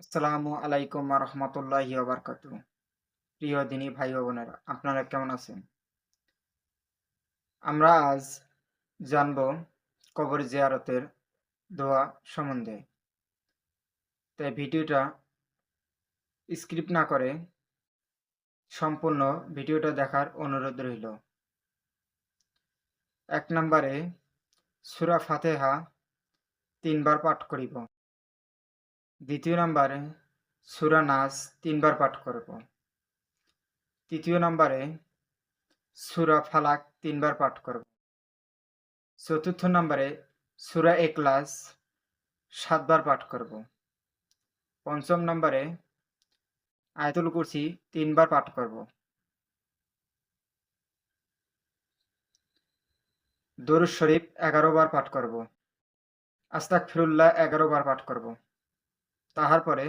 আসসালামু আলাইকুম রহমতুল্লাহি ওবরকাত প্রিয় দিনী ভাই বোনেরা, আপনারা কেমন আছেন? আমরা আজ জানব কবর জিয়ারতের দোয়া সম্বন্ধে। তাই ভিডিওটা স্ক্রিপ্ট না করে সম্পূর্ণ ভিডিওটা দেখার অনুরোধ রইল। এক নম্বরে সুরা ফাতেহা তিনবার পাঠ করিব। দ্বিতীয় নম্বরে সুরা নাস তিনবার পাঠ করব। তৃতীয় নম্বরে সুরা ফালাক তিনবার পাঠ করব। চতুর্থ নম্বরে সুরা এক্লাস সাতবার পাঠ করব। পঞ্চম নম্বরে আয়তুল কুরসি তিনবার পাঠ করব। দরুদ শরীফ এগারো বার পাঠ করব। আস্তাক ফিরুল্লাহ এগারো বার পাঠ করব। তাহার পরে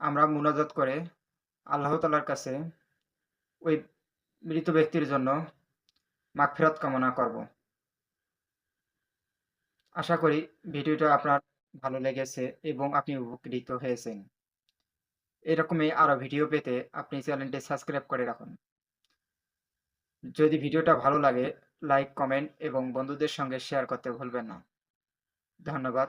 আমরা মুনাজাত করে আল্লাহ তালার কাছে ওই মৃত ব্যক্তির জন্য মাগফিরাত কামনা করব। আশা করি ভিডিওটা আপনার ভালো লেগেছে এবং আপনি উপকৃত হয়েছেন। এরকমই আরও ভিডিও পেতে আপনি চ্যানেলটি সাবস্ক্রাইব করে রাখুন। যদি ভিডিওটা ভালো লাগে, লাইক, কমেন্ট এবং বন্ধুদের সঙ্গে শেয়ার করতে ভুলবেন না। ধন্যবাদ।